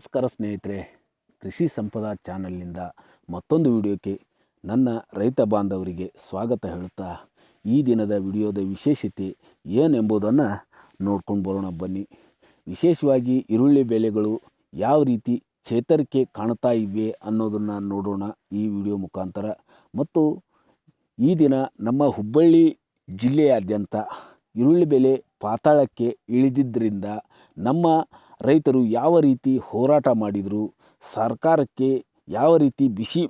ನಮಸ್ಕಾರ ಸ್ನೇಹಿತರೆ. ಕೃಷಿ ಸಂಪದ ಚಾನಲ್ನಿಂದ ಮತ್ತೊಂದು ವಿಡಿಯೋಕ್ಕೆ ನನ್ನ ರೈತ ಬಾಂಧವರಿಗೆ ಸ್ವಾಗತ ಹೇಳುತ್ತಾ, ಈ ದಿನದ ವಿಡಿಯೋದ ವಿಶೇಷತೆ ಏನೆಂಬುದನ್ನು ನೋಡ್ಕೊಂಡು ಬರೋಣ ಬನ್ನಿ. ವಿಶೇಷವಾಗಿ ಈರುಳ್ಳಿ ಬೆಲೆಗಳು ಯಾವ ರೀತಿ ಚೇತರಿಕೆ ಕಾಣ್ತಾ ಇವೆ ಅನ್ನೋದನ್ನು ನೋಡೋಣ ಈ ವಿಡಿಯೋ ಮುಖಾಂತರ. ಮತ್ತು ಈ ದಿನ ನಮ್ಮ ಹುಬ್ಬಳ್ಳಿ ಜಿಲ್ಲೆಯಾದ್ಯಂತ ಈರುಳ್ಳಿ ಬೆಲೆ ಪಾತಾಳಕ್ಕೆ ಇಳಿದಿದ್ದರಿಂದ ನಮ್ಮ ರೈತರು ಯಾವ ರೀತಿ ಹೋರಾಟ ಮಾಡಿದರು, ಸರ್ಕಾರಕ್ಕೆ ಯಾವ ರೀತಿ ಬಿಸಿ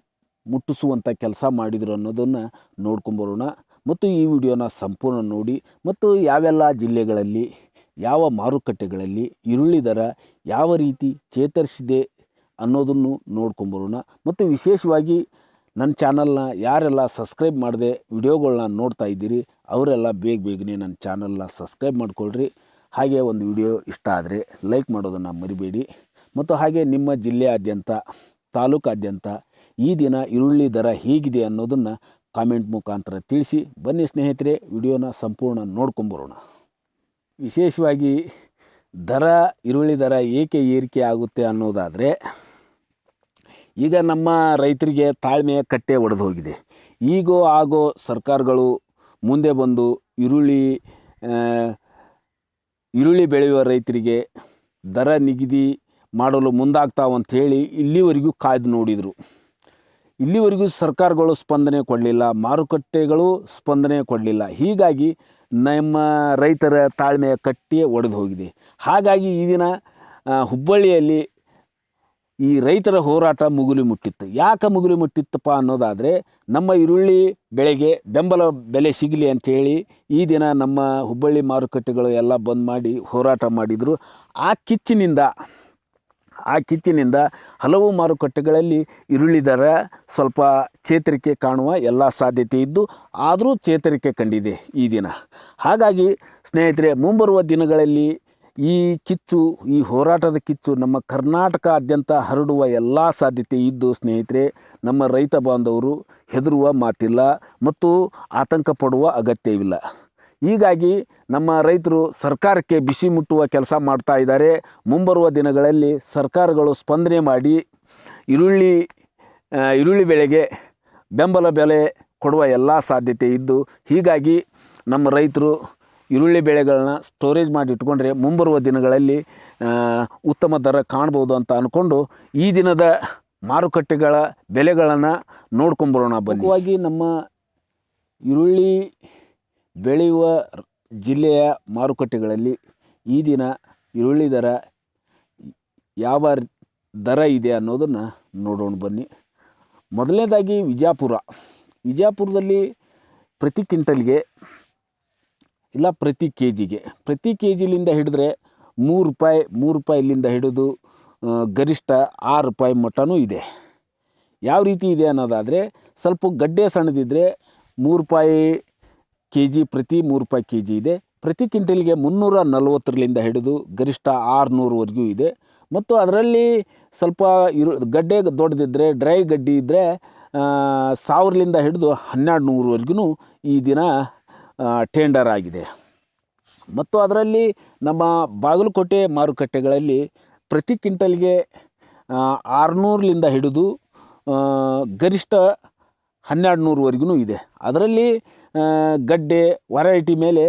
ಮುಟ್ಟಿಸುವಂಥ ಕೆಲಸ ಮಾಡಿದರು ಅನ್ನೋದನ್ನು ನೋಡ್ಕೊಂಬರೋಣ. ಮತ್ತು ಈ ವಿಡಿಯೋನ ಸಂಪೂರ್ಣ ನೋಡಿ, ಮತ್ತು ಯಾವೆಲ್ಲ ಜಿಲ್ಲೆಗಳಲ್ಲಿ, ಯಾವ ಮಾರುಕಟ್ಟೆಗಳಲ್ಲಿ ಈರುಳ್ಳಿ ದರ ಯಾವ ರೀತಿ ಚೇತರಿಸಿದೆ ಅನ್ನೋದನ್ನು ನೋಡ್ಕೊಂಬರೋಣ. ಮತ್ತು ವಿಶೇಷವಾಗಿ ನನ್ನ ಚಾನಲ್ನ ಯಾರೆಲ್ಲ ಸಬ್ಸ್ಕ್ರೈಬ್ ಮಾಡದೆ ವಿಡಿಯೋಗಳನ್ನ ನೋಡ್ತಾ ಇದ್ದೀರಿ, ಅವರೆಲ್ಲ ಬೇಗ ಬೇಗನೆ ನನ್ನ ಚಾನಲ್ನ ಸಬ್ಸ್ಕ್ರೈಬ್ ಮಾಡ್ಕೊಳ್ರಿ. ಹಾಗೆ ಒಂದು ವಿಡಿಯೋ ಇಷ್ಟ ಆದರೆ ಲೈಕ್ ಮಾಡೋದನ್ನು ಮರಿಬೇಡಿ. ಮತ್ತು ಹಾಗೆ ನಿಮ್ಮ ಜಿಲ್ಲೆಯಾದ್ಯಂತ, ತಾಲೂಕಾದ್ಯಂತ ಈ ದಿನ ಈರುಳ್ಳಿ ದರ ಹೇಗಿದೆ ಅನ್ನೋದನ್ನು ಕಾಮೆಂಟ್ ಮುಖಾಂತರ ತಿಳಿಸಿ. ಬನ್ನಿ ಸ್ನೇಹಿತರೆ, ವಿಡಿಯೋನ ಸಂಪೂರ್ಣ ನೋಡ್ಕೊಂಬರೋಣ. ವಿಶೇಷವಾಗಿ ದರ, ಈರುಳ್ಳಿ ದರ ಏಕೆ ಏರಿಕೆ ಆಗುತ್ತೆ ಅನ್ನೋದಾದರೆ, ಈಗ ನಮ್ಮ ರೈತರಿಗೆ ತಾಳ್ಮೆಯ ಕಟ್ಟೆ ಒಡೆದು ಹೋಗಿದೆ. ಈಗೋ, ಆಗೋ ಸರ್ಕಾರಗಳು ಮುಂದೆ ಬಂದು ಈರುಳ್ಳಿ ಈರುಳ್ಳಿ ಬೆಳೆಯುವ ರೈತರಿಗೆ ದರ ನಿಗದಿ ಮಾಡಲು ಮುಂದಾಗ್ತಾವಂಥೇಳಿ ಇಲ್ಲಿವರೆಗೂ ಕಾಯ್ದು ನೋಡಿದರು. ಇಲ್ಲಿವರೆಗೂ ಸರ್ಕಾರಗಳು ಸ್ಪಂದನೆ ಕೊಡಲಿಲ್ಲ, ಮಾರುಕಟ್ಟೆಗಳು ಸ್ಪಂದನೆ ಕೊಡಲಿಲ್ಲ. ಹೀಗಾಗಿ ನಮ್ಮ ರೈತರ ತಾಳ್ಮೆಯ ಕಟ್ಟಿಯೇ ಒಡೆದು ಹೋಗಿದೆ. ಹಾಗಾಗಿ ಈ ದಿನ ಹುಬ್ಬಳ್ಳಿಯಲ್ಲಿ ಈ ರೈತರ ಹೋರಾಟ ಮುಗುಲಿ ಮುಟ್ಟಿತ್ತು. ಯಾಕೆ ಮುಗುಲಿ ಮುಟ್ಟಿತ್ತಪ್ಪ ಅನ್ನೋದಾದರೆ ನಮ್ಮ ಈರುಳ್ಳಿ ಬೆಳೆಗೆ ಬೆಂಬಲ ಬೆಲೆ ಸಿಗಲಿ ಅಂಥೇಳಿ ಈ ದಿನ ನಮ್ಮ ಹುಬ್ಬಳ್ಳಿ ಮಾರುಕಟ್ಟೆಗಳು ಎಲ್ಲ ಬಂದ್ ಮಾಡಿ ಹೋರಾಟ ಮಾಡಿದರು. ಆ ಕಿಚ್ಚಿನಿಂದ ಆ ಕಿಚ್ಚಿನಿಂದ ಹಲವು ಮಾರುಕಟ್ಟೆಗಳಲ್ಲಿ ಈರುಳ್ಳಿ ದರ ಸ್ವಲ್ಪ ಚೇತರಿಕೆ ಕಾಣುವ ಎಲ್ಲ ಸಾಧ್ಯತೆ ಇದ್ದು ಆದರೂ ಚೇತರಿಕೆ ಕಂಡಿದೆ ಈ ದಿನ. ಹಾಗಾಗಿ ಸ್ನೇಹಿತರೆ ಮುಂಬರುವ ದಿನಗಳಲ್ಲಿ ಈ ಕಿಚ್ಚು, ಈ ಹೋರಾಟದ ಕಿಚ್ಚು ನಮ್ಮ ಕರ್ನಾಟಕಾದ್ಯಂತ ಹರಡುವ ಎಲ್ಲ ಸಾಧ್ಯತೆ ಇದ್ದು ಸ್ನೇಹಿತರೆ, ನಮ್ಮ ರೈತ ಬಾಂಧವರು ಹೆದರುವ ಮಾತಿಲ್ಲ ಮತ್ತು ಆತಂಕ ಪಡುವ ಅಗತ್ಯವಿಲ್ಲ. ಹೀಗಾಗಿ ನಮ್ಮ ರೈತರು ಸರ್ಕಾರಕ್ಕೆ ಬಿಸಿ ಮುಟ್ಟುವ ಕೆಲಸ ಮಾಡ್ತಾ ಇದ್ದಾರೆ. ಮುಂಬರುವ ದಿನಗಳಲ್ಲಿ ಸರ್ಕಾರಗಳು ಸ್ಪಂದನೆ ಮಾಡಿ ಈರುಳ್ಳಿ ಈರುಳ್ಳಿ ಬೆಳೆಗೆ ಬೆಂಬಲ ಬೆಲೆ ಕೊಡುವ ಎಲ್ಲ ಸಾಧ್ಯತೆ ಇದ್ದು, ಹೀಗಾಗಿ ನಮ್ಮ ರೈತರು ಈರುಳ್ಳಿ ಬೆಳೆಗಳನ್ನ ಸ್ಟೋರೇಜ್ ಮಾಡಿ ಇಟ್ಕೊಂಡ್ರೆ ಮುಂಬರುವ ದಿನಗಳಲ್ಲಿ ಉತ್ತಮ ದರ ಕಾಣ್ಬೋದು ಅಂತ ಅಂದ್ಕೊಂಡು ಈ ದಿನದ ಮಾರುಕಟ್ಟೆಗಳ ಬೆಲೆಗಳನ್ನು ನೋಡ್ಕೊಂಬರೋಣ ಬನ್ನಿ. ನಮ್ಮ ಈರುಳ್ಳಿ ಬೆಳೆಯುವ ಜಿಲ್ಲೆಯ ಮಾರುಕಟ್ಟೆಗಳಲ್ಲಿ ಈ ದಿನ ಈರುಳ್ಳಿ ದರ ಯಾವ ದರ ಇದೆ ಅನ್ನೋದನ್ನು ನೋಡೋಣ ಬನ್ನಿ. ಮೊದಲನೇದಾಗಿ ವಿಜಯಪುರ ವಿಜಯಪುರದಲ್ಲಿ ಪ್ರತಿ ಕ್ವಿಂಟಲ್ಗೆ ಇಲ್ಲ ಪ್ರತಿ ಕೆ ಜಿಗೆ ಪ್ರತಿ ಕೆ ಜಿಲಿಂದ ಹಿಡಿದ್ರೆ ಮೂರು ರೂಪಾಯಿ ಮೂರು ರೂಪಾಯಿ ಇಲ್ಲಿಂದ ಹಿಡಿದು ಗರಿಷ್ಠ ಆರು ರೂಪಾಯಿ ಮಟ್ಟನೂ ಇದೆ. ಯಾವ ರೀತಿ ಇದೆ ಅನ್ನೋದಾದರೆ ಸ್ವಲ್ಪ ಗಡ್ಡೆ ಸಣ್ಣದಿದ್ದರೆ ಮೂರು ರೂಪಾಯಿ ಕೆ ಜಿ ಪ್ರತಿ ಮೂರು ರೂಪಾಯಿ ಕೆ ಜಿ ಇದೆ. ಪ್ರತಿ ಕ್ವಿಂಟಲ್ಗೆ ಮುನ್ನೂರ ನಲವತ್ತರಿಂದ ಹಿಡಿದು ಗರಿಷ್ಠ ಆರುನೂರವರೆಗೂ ಇದೆ. ಮತ್ತು ಅದರಲ್ಲಿ ಸ್ವಲ್ಪ ಇರು, ಗಡ್ಡೆ ದೊಡ್ಡದಿದ್ದರೆ ಡ್ರೈ ಗಡ್ಡಿ ಇದ್ದರೆ ಸಾವಿರಲಿಂದ ಹಿಡಿದು ಹನ್ನೆರಡು ನೂರವರೆಗೂ ಈ ದಿನ ಟೆಂಡರ್ ಆಗಿದೆ. ಮತ್ತು ಅದರಲ್ಲಿ ನಮ್ಮ ಬಾಗಲಕೋಟೆ ಮಾರುಕಟ್ಟೆಗಳಲ್ಲಿ ಪ್ರತಿ ಕ್ವಿಂಟಲ್ಗೆ ಆರುನೂರಲಿಂದ ಹಿಡಿದು ಗರಿಷ್ಠ ಹನ್ನೆರಡು ನೂರುವರೆಗೂ ಇದೆ. ಅದರಲ್ಲಿ ಗಡ್ಡೆ ವರೈಟಿ ಮೇಲೆ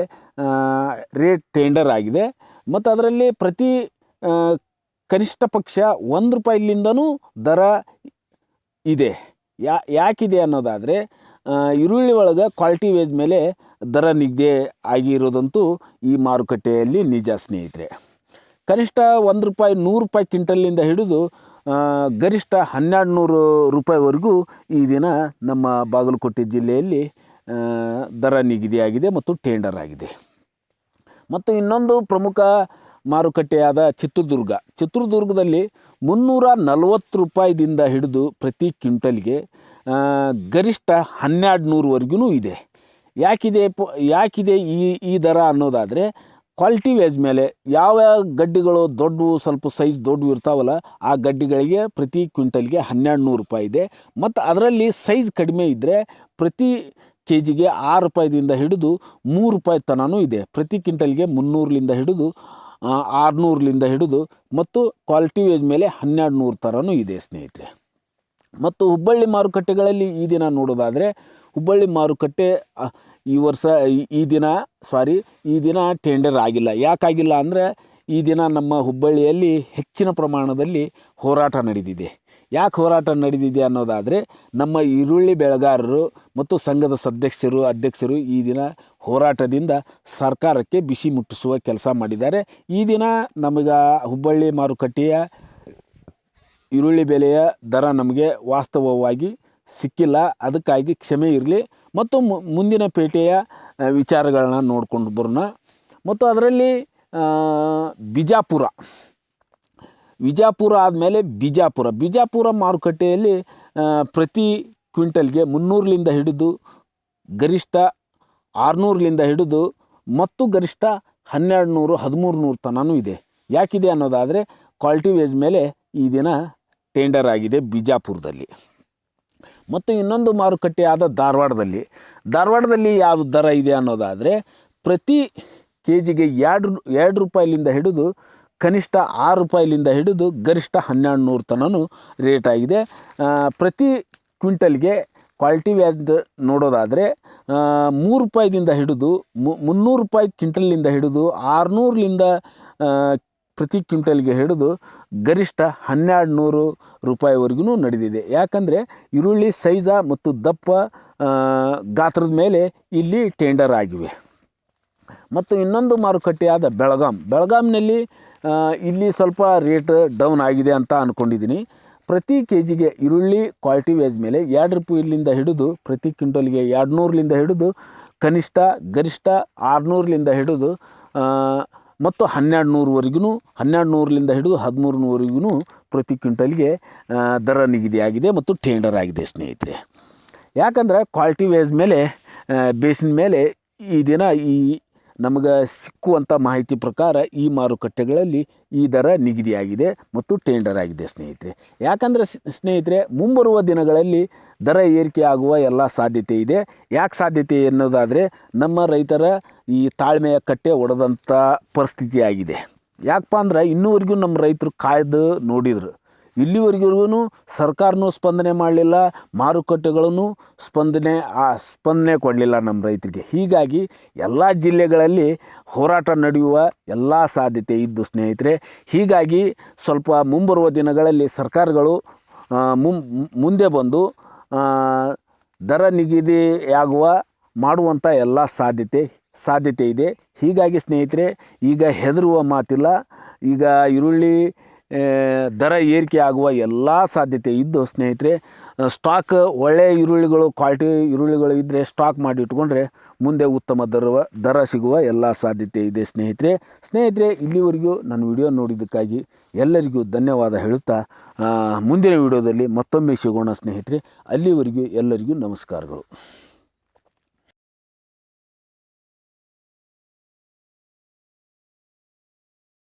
ರೇಟ್ ಟೆಂಡರ್ ಆಗಿದೆ. ಮತ್ತು ಅದರಲ್ಲಿ ಪ್ರತಿ ಕನಿಷ್ಠ ಪಕ್ಷ ಒಂದು ರೂಪಾಯಿಲಿಂದನೂ ದರ ಇದೆ. ಯಾಕಿದೆ ಅನ್ನೋದಾದರೆ ಈರುಳ್ಳಿ ಒಳಗೆ ಕ್ವಾಲಿಟಿ ವೇಜ್ ಮೇಲೆ ದರ ನಿಗದಿ ಆಗಿರೋದಂತೂ ಈ ಮಾರುಕಟ್ಟೆಯಲ್ಲಿ ನಿಜ ಸ್ನೇಹಿತರೆ. ಕನಿಷ್ಠ ಒಂದು ರೂಪಾಯಿ ನೂರು ರೂಪಾಯಿ ಕ್ವಿಂಟಲ್ನಿಂದ ಹಿಡಿದು ಗರಿಷ್ಠ ಹನ್ನೆರಡು ನೂರು ರೂಪಾಯಿವರೆಗೂ ಈ ದಿನ ನಮ್ಮ ಬಾಗಲಕೋಟೆ ಜಿಲ್ಲೆಯಲ್ಲಿ ದರ ನಿಗದಿಯಾಗಿದೆ ಮತ್ತು ಟೆಂಡರ್ ಆಗಿದೆ. ಮತ್ತು ಇನ್ನೊಂದು ಪ್ರಮುಖ ಮಾರುಕಟ್ಟೆಯಾದ ಚಿತ್ರದುರ್ಗ. ಚಿತ್ರದುರ್ಗದಲ್ಲಿ ಮುನ್ನೂರ ನಲವತ್ತು ರೂಪಾಯಿದಿಂದ ಹಿಡಿದು ಪ್ರತಿ ಕ್ವಿಂಟಲ್ಗೆ ಗರಿಷ್ಠ ಹನ್ನೆರಡು ನೂರುವರೆಗೂ ಇದೆ. ಯಾಕಿದೆ ಪ, ಯಾಕಿದೆ ಈ ಈ ದರ ಅನ್ನೋದಾದರೆ ಕ್ವಾಲಿಟಿ ವೇಜ್ ಮೇಲೆ ಯಾವ ಗಡ್ಡಿಗಳು ದೊಡ್ಡವು, ಸ್ವಲ್ಪ ಸೈಜ್ ದೊಡ್ಡವು ಇರ್ತಾವಲ್ಲ, ಆ ಗಡ್ಡಿಗಳಿಗೆ ಪ್ರತಿ ಕ್ವಿಂಟಲ್ಗೆ ಹನ್ನೆರಡು ನೂರು ರೂಪಾಯಿ ಇದೆ. ಮತ್ತು ಅದರಲ್ಲಿ ಸೈಜ್ ಕಡಿಮೆ ಇದ್ದರೆ ಪ್ರತಿ ಕೆ ಜಿಗೆ ಆರು ರೂಪಾಯಿದಿಂದ ಹಿಡಿದು ಮೂರು ರೂಪಾಯಿ ತನೂ ಇದೆ. ಪ್ರತಿ ಕ್ವಿಂಟಲ್ಗೆ ಮುನ್ನೂರಲಿಂದ ಹಿಡಿದು ಆರುನೂರಲಿಂದ ಹಿಡಿದು, ಮತ್ತು ಕ್ವಾಲಿಟಿ ವೇಜ್ ಮೇಲೆ ಹನ್ನೆರಡು ನೂರು ಥರನೂ ಇದೆ ಸ್ನೇಹಿತರೆ. ಮತ್ತು ಹುಬ್ಬಳ್ಳಿ ಮಾರುಕಟ್ಟೆಗಳಲ್ಲಿ ಈ ದಿನ ನೋಡೋದಾದರೆ ಹುಬ್ಬಳ್ಳಿ ಮಾರುಕಟ್ಟೆ ಈ ವರ್ಷ, ಈ- ದಿನ ಸಾರಿ ಈ ದಿನ ಟೆಂಡರ್ ಆಗಿಲ್ಲ. ಯಾಕಾಗಿಲ್ಲ ಅಂದರೆ, ಈ ದಿನ ನಮ್ಮ ಹುಬ್ಬಳ್ಳಿಯಲ್ಲಿ ಹೆಚ್ಚಿನ ಪ್ರಮಾಣದಲ್ಲಿ ಹೋರಾಟ ನಡೆದಿದೆ ಯಾಕೆ ಹೋರಾಟ ನಡೆದಿದೆ ಅನ್ನೋದಾದರೆ, ನಮ್ಮ ಈರುಳ್ಳಿ ಬೆಳೆಗಾರರು ಮತ್ತು ಸಂಘದ ಸದಸ್ಯರು ಅಧ್ಯಕ್ಷರು ಈ ದಿನ ಹೋರಾಟದಿಂದ ಸರ್ಕಾರಕ್ಕೆ ಬಿಸಿ ಮುಟ್ಟಿಸುವ ಕೆಲಸ ಮಾಡಿದ್ದಾರೆ. ಈ ದಿನ ನಮಗೆ ಹುಬ್ಬಳ್ಳಿ ಮಾರುಕಟ್ಟೆಯ ಈರುಳ್ಳಿ ಬೆಲೆಯ ದರ ನಮಗೆ ವಾಸ್ತವವಾಗಿ ಸಿಕ್ಕಿಲ್ಲ. ಅದಕ್ಕಾಗಿ ಕ್ಷಮೆ ಇರಲಿ. ಮತ್ತು ಮುಂದಿನ ಪೇಟೆಯ ವಿಚಾರಗಳನ್ನ ನೋಡ್ಕೊಂಡು ಬರೋಣ. ಮತ್ತು ಅದರಲ್ಲಿ ಬಿಜಾಪುರ. ಬಿಜಾಪುರ ಆದಮೇಲೆ ಬಿಜಾಪುರ. ಬಿಜಾಪುರ ಮಾರುಕಟ್ಟೆಯಲ್ಲಿ ಪ್ರತಿ ಕ್ವಿಂಟಲ್ಗೆ ಮುನ್ನೂರಲಿಂದ ಹಿಡಿದು ಗರಿಷ್ಠ ಆರುನೂರಲಿಂದ ಹಿಡಿದು ಮತ್ತು ಗರಿಷ್ಠ ಹನ್ನೆರಡು ನೂರು ಹದಿಮೂರು ನೂರು ತನೂ ಇದೆ. ಯಾಕಿದೆ ಅನ್ನೋದಾದರೆ, ಕ್ವಾಲಿಟಿ ವೇಜ್ ಮೇಲೆ ಈ ದಿನ ಟೆಂಡರ್ ಆಗಿದೆ ಬಿಜಾಪುರದಲ್ಲಿ. ಮತ್ತು ಇನ್ನೊಂದು ಮಾರುಕಟ್ಟೆಯಾದ ಧಾರವಾಡದಲ್ಲಿ. ಧಾರವಾಡದಲ್ಲಿ ಯಾವ ದರ ಇದೆ ಅನ್ನೋದಾದರೆ ಪ್ರತಿ ಕೆ ಜಿಗೆ ಎರಡು ಎರಡು ರೂಪಾಯಿಲಿಂದ ಹಿಡಿದು ಕನಿಷ್ಠ ಆರು ರೂಪಾಯಿಲಿಂದ ಹಿಡಿದು ಗರಿಷ್ಠ ಹನ್ನೆರಡು ನೂರು ತನೂ ರೇಟ್ ಆಗಿದೆ. ಪ್ರತಿ ಕ್ವಿಂಟಲ್ಗೆ ಕ್ವಾಲಿಟಿ ವ್ಯಾಜ್ ನೋಡೋದಾದರೆ ಮೂರು ರೂಪಾಯಿದಿಂದ ಹಿಡಿದು ಮುನ್ನೂರು ರೂಪಾಯಿ ಕ್ವಿಂಟಲ್ನಿಂದ ಹಿಡಿದು ಆರುನೂರಲಿಂದ ಪ್ರತಿ ಕ್ವಿಂಟಲ್ಗೆ ಹಿಡಿದು ಗರಿಷ್ಠ ಹನ್ನೆರಡು ನೂರು ರೂಪಾಯಿವರೆಗೂ ನಡೆದಿದೆ. ಯಾಕಂದರೆ ಈರುಳ್ಳಿ, ಸೈಜ ಮತ್ತು ದಪ್ಪ ಗಾತ್ರದ ಮೇಲೆ ಇಲ್ಲಿ ಟೆಂಡರ್ ಆಗಿವೆ. ಮತ್ತು ಇನ್ನೊಂದು ಮಾರುಕಟ್ಟೆಯಾದ ಬೆಳಗಾಂ. ಬೆಳಗಾಂನಲ್ಲಿ ಇಲ್ಲಿ ಸ್ವಲ್ಪ ರೇಟ್ ಡೌನ್ ಆಗಿದೆ ಅಂತ ಅಂದ್ಕೊಂಡಿದ್ದೀನಿ ಪ್ರತಿ ಕೆ ಜಿಗೆ ಈರುಳ್ಳಿ ಕ್ವಾಲಿಟಿ ವೇಜ್ ಮೇಲೆ ಎರಡು ರೂಪಾಯಿಲಿಂದ ಹಿಡಿದು, ಪ್ರತಿ ಕ್ವಿಂಟಲ್ಗೆ ಎರಡು ನೂರಲಿಂದ ಹಿಡಿದು, ಕನಿಷ್ಠ ಗರಿಷ್ಠ ಆರುನೂರಲಿಂದ ಹಿಡಿದು ಮತ್ತು ಹನ್ನೆರಡು ನೂರುವರೆಗೂ ಹನ್ನೆರಡು ನೂರರಿಂದ ಹಿಡಿದು ಹದಿಮೂರು ನೂರಿಗೂ ಪ್ರತಿ ಕ್ವಿಂಟಲ್ಗೆ ದರ ನಿಗದಿಯಾಗಿದೆ ಮತ್ತು ಟೆಂಡರ್ ಆಗಿದೆ ಸ್ನೇಹಿತರೆ. ಯಾಕಂದ್ರೆ ಕ್ವಾಲಿಟಿ ವೇಸ್ ಮೇಲೆ ಬೇಸಿನ ಮೇಲೆ ಈ ದಿನ ಈ ನಮಗೆ ಸಿಕ್ಕುವಂಥ ಮಾಹಿತಿ ಪ್ರಕಾರ ಈ ಮಾರುಕಟ್ಟೆಗಳಲ್ಲಿ ಈ ದರ ನಿಗದಿಯಾಗಿದೆ ಮತ್ತು ಟೆಂಡರ್ ಆಗಿದೆ, ಸ್ನೇಹಿತರೆ. ಯಾಕಂದರೆ ಸ್ನೇಹಿತರೆ, ಮುಂಬರುವ ದಿನಗಳಲ್ಲಿ ದರ ಏರಿಕೆ ಆಗುವ ಎಲ್ಲ ಸಾಧ್ಯತೆ ಇದೆ. ಯಾಕೆ ಸಾಧ್ಯತೆ ಎನ್ನೋದಾದರೆ ನಮ್ಮ ರೈತರ ಈ ತಾಳ್ಮೆಯ ಕಟ್ಟೆ ಒಡೆದಂಥ ಪರಿಸ್ಥಿತಿ ಆಗಿದೆ ಯಾಕಪ್ಪ ಅಂದ್ರೆ ಇನ್ನೂವರೆಗೂ ನಮ್ಮ ರೈತರು ಕಾಯ್ದು ನೋಡಿದ್ರು. ಇಲ್ಲಿವರೆಗೂ ಸರ್ಕಾರನೂ ಸ್ಪಂದನೆ ಮಾಡಲಿಲ್ಲ, ಮಾರುಕಟ್ಟೆಗಳನ್ನು ಸ್ಪಂದನೆ, ಆ, ಸ್ಪಂದನೆ ಕೊಡಲಿಲ್ಲ ನಮ್ಮ ರೈತರಿಗೆ. ಹೀಗಾಗಿ ಎಲ್ಲ ಜಿಲ್ಲೆಗಳಲ್ಲಿ ಹೋರಾಟ ನಡೆಯುವ ಎಲ್ಲ ಸಾಧ್ಯತೆ ಇದ್ದು ಸ್ನೇಹಿತರೆ. ಹೀಗಾಗಿ ಸ್ವಲ್ಪ ಮುಂಬರುವ ದಿನಗಳಲ್ಲಿ ಸರ್ಕಾರಗಳು ಮುಂದೆ ಬಂದು ದರ ನಿಗದಿಯಾಗುವ ಮಾಡುವಂಥ ಎಲ್ಲ ಸಾಧ್ಯತೆ ಸಾಧ್ಯತೆ ಇದೆ. ಹೀಗಾಗಿ ಸ್ನೇಹಿತರೆ, ಈಗ ಹೆದರುವ ಮಾತಿಲ್ಲ. ಈಗ ಈರುಳ್ಳಿ ದರ ಏರಿಕೆ ಆಗುವ ಎಲ್ಲ ಸಾಧ್ಯತೆ ಇದ್ದು ಸ್ನೇಹಿತರೆ ಸ್ಟಾಕ್ ಒಳ್ಳೆಯ ಈರುಳ್ಳಿಗಳು ಕ್ವಾಲಿಟಿ ಈರುಳ್ಳಿಗಳು ಇದ್ದರೆ ಸ್ಟಾಕ್ ಮಾಡಿ ಇಟ್ಕೊಂಡ್ರೆ ಮುಂದೆ ಉತ್ತಮ ದರ ದರ ಸಿಗುವ ಎಲ್ಲ ಸಾಧ್ಯತೆ ಇದೆ ಸ್ನೇಹಿತರೆ. ಸ್ನೇಹಿತರೆ, ಇಲ್ಲಿವರೆಗೂ ನನ್ನ ವಿಡಿಯೋ ನೋಡಿದ್ದಕ್ಕಾಗಿ ಎಲ್ಲರಿಗೂ ಧನ್ಯವಾದ ಹೇಳುತ್ತಾ ಮುಂದಿನ ವಿಡಿಯೋದಲ್ಲಿ ಮತ್ತೊಮ್ಮೆ ಸಿಗೋಣ ಸ್ನೇಹಿತರೆ. ಅಲ್ಲಿವರೆಗೂ ಎಲ್ಲರಿಗೂ ನಮಸ್ಕಾರಗಳು.